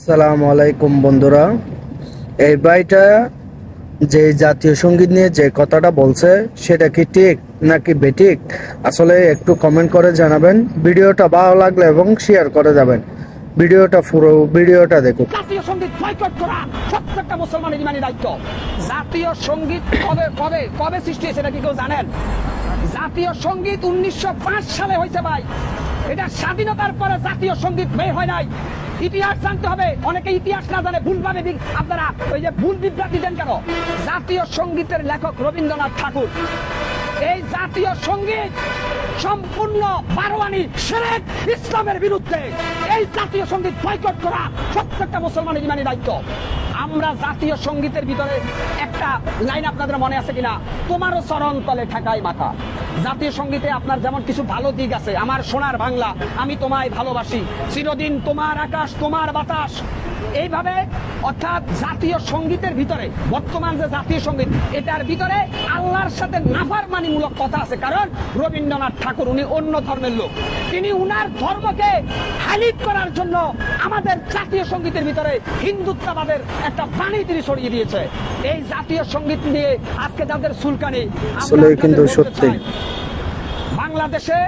আসসালামু আলাইকুম, বন্ধুরা। এই ভাইটা যে জাতীয় সংগীত নিয়ে যে কথাটা বলছে, সেটা কি ঠিক নাকি বেঠিক? আসলে একটু কমেন্ট করে জানাবেন, ভিডিওটা ভালো লাগলে এবং শেয়ার করে যাবেন। ভিডিওটা পুরো, ভিডিওটা দেখুন। জাতীয় সংগীত বয়কট করা প্রত্যেকটা মুসলমানের ইমানি দায়িত্ব। জাতীয় সংগীত কবে কবে কবে সৃষ্টি হয়েছে এটা কি কেউ জানেন? জাতীয় সংগীত উনিশশো পাঁচ সালে হয়েছে ভাই। এটা স্বাধীনতার পরে জাতীয় সংগীত বের হয় নাই। ইতিহাস জানতে হবে। অনেকে ইতিহাস না জানে ভুলভাবে আপনারা ওই যে ভুল বিভ্রান্তি দেন কেন? জাতীয় সঙ্গীতের লেখক রবীন্দ্রনাথ ঠাকুর। এই জাতীয় সংগীত সম্পূর্ণ বারোয়ানি সেরেক ইসলামের বিরুদ্ধে। এই জাতীয় সংগীত বয়কট করা প্রত্যেকটা মুসলমানের ইমানি দায়িত্ব। আমরা জাতীয় সঙ্গীতের ভিতরে একটা লাইন আপনাদের মনে আছে কিনা? তোমারও চরণ তলে ঠেকাই মাথা। জাতীয় সঙ্গীতে আপনার যেমন কিছু ভালো দিক আছে, আমার সোনার বাংলা, আমি তোমায় ভালোবাসি। চিরদিন তোমার আকাশ, তোমার বাতাস। এইভাবে, অর্থাৎ জাতীয় সঙ্গীতের ভিতরে, বর্তমান যে জাতীয় সংগীত, এটার ভিতরে আল্লাহর সাথে নাফারমানিমূলক কথা আছে। কারণ রবীন্দ্রনাথ ঠাকুর উনি অন্য ধর্মের লোক। তিনি উনার ধর্মকে হাইলাইট করার জন্য আমাদের জাতীয় সঙ্গীতের ভিতরে হিন্দুত্ববাদের একটা বাণী তিনি ছড়িয়ে দিয়েছে এই জাতীয় সংগীত নিয়ে আজকে যাদের সুলকানি আসলে কিন্তু সত্যি। বাংলাদেশে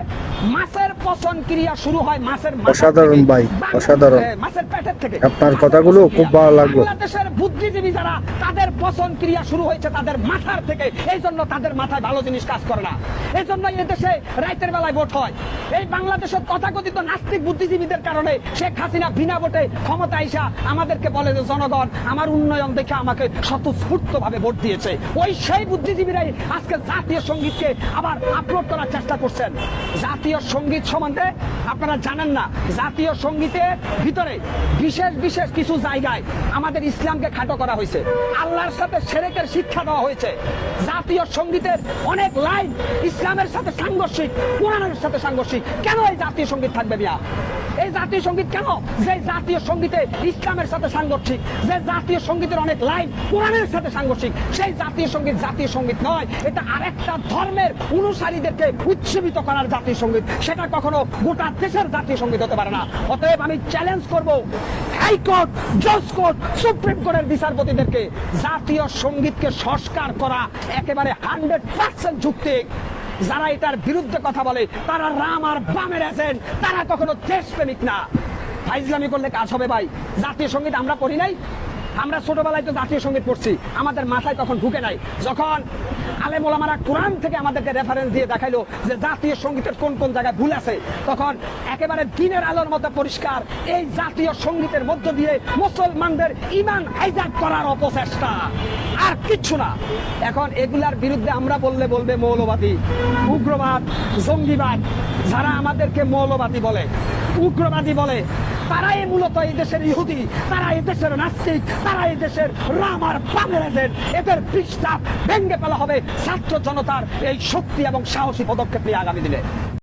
মাছের পচন ক্রিয়া শুরু হয় মাছের অসাধারণ ভাই, অসাধারণ। মাছের পেটের থেকে। আপনার কথাগুলো খুব ভালো লাগল। বাংলাদেশের বুদ্ধিজীবী যারা তাদের পচন ক্রিয়া শুরু হয়েছে তাদের মাথার থেকে। এই জন্য তাদের মাথায় ভালো জিনিস কাজ করে না। এই জন্য এই দেশে রাইতের বেলায় ভোট হয়। এই বাংলাদেশের তথাকথিত নাস্তিক বুদ্ধিজীবীদের কারণে শেখ হাসিনা বিনা ভোটে ক্ষমতা আইসা আমাদেরকে বলে যে জনগণ আমার উন্নয়ন দেখে আমাকে স্বতঃস্ফূর্ত ভাবে ভোট দিয়েছে। ওই সেই বুদ্ধিজীবীরাই আজকে জাতীয় সঙ্গীতকে আবার আপলোড করার চেষ্টা করছেন। জাতীয় সংগীত সম্বন্ধে আপনারা জানেন না। জাতীয় সঙ্গীতের ভিতরে বিশেষ বিশেষ কিছু জায়গায় আমাদের ইসলামকে খাটো করা হয়েছে। আল্লাহর সাথে সেরেকের শিক্ষা দেওয়া হয়েছে। জাতীয় সঙ্গীতের অনেক লাইন ইসলামের সাথে সাংঘর্ষিক, কোরআনের সাথে সাংঘর্ষিক। কেন এই জাতীয় সংগীত থাকবে মিয়া? এই জাতীয় সংগীত কেন? যে জাতীয় সঙ্গীতে ইসলামের সাথে সাংঘর্ষিক, যে জাতীয় সঙ্গীতের অনেক লাইন কোরআনের সাথে সাংঘর্ষিক, সেই জাতীয় সংগীত জাতীয় সংগীত নয়, এটা আরেকটা ধর্মের অনুসারীদেরকে উৎসীবিত করার জাতীয় সংগীত। সেটা কখনো গোটা দেশের জাতীয় সংগীত হতে পারে না। অতএব আমি চ্যালেঞ্জ করব হাইকোর্ট জজ কোর্ট সুপ্রিম কোর্টের বিচারপতিদেরকে জাতীয় সঙ্গীতকে সংস্কার করা, একেবারে হান্ড্রেড পার্সেন্ট যুক্তিক যারা এটার বিরুদ্ধে কথা বলে, তারা রাম আর বামের এজেন্ট তারা কখনো দেশপ্রেমিক না। ফাইজলামি করলে কাজ হবে ভাই। জাতীয় সংগীত আমরা পড়ি নাই। আমরা ছোটবেলায় তো জাতীয় সংগীত পড়ছি। আমাদের মাথায় তখন ঢুকে নাই। যখন আলেম ওলামারা কোরআন থেকে আমাদেরকে রেফারেন্স দিয়ে দেখাইলো যে জাতীয় সঙ্গীতের কোন কোন জায়গায় ভুল আছে, তখন একেবারে দিনের আলোর মতো পরিষ্কার এই জাতীয় সঙ্গীতের মধ্য দিয়ে মুসলমানদের ইমান হাইজাক করার অপচেষ্টা। আর কিচ্ছু না। এখন এগুলার বিরুদ্ধে আমরা বললে বলবে মৌলবাদী, উগ্রবাদ, জঙ্গিবাদ, যারা আমাদেরকে মৌলবাদী বলে, উগ্রবাদী বলে, তারাই মূলত এই দেশের ইহুদি তারা এই দেশের নাস্তিক তারা এই দেশের রাম আর বামের এজেন্ট এদের পৃষ্ঠা ভেঙ্গে ফেলা হবে ছাত্র জনতার এই শক্তি এবং সাহসী পদক্ষেপ নিয়ে আগামী দিনে।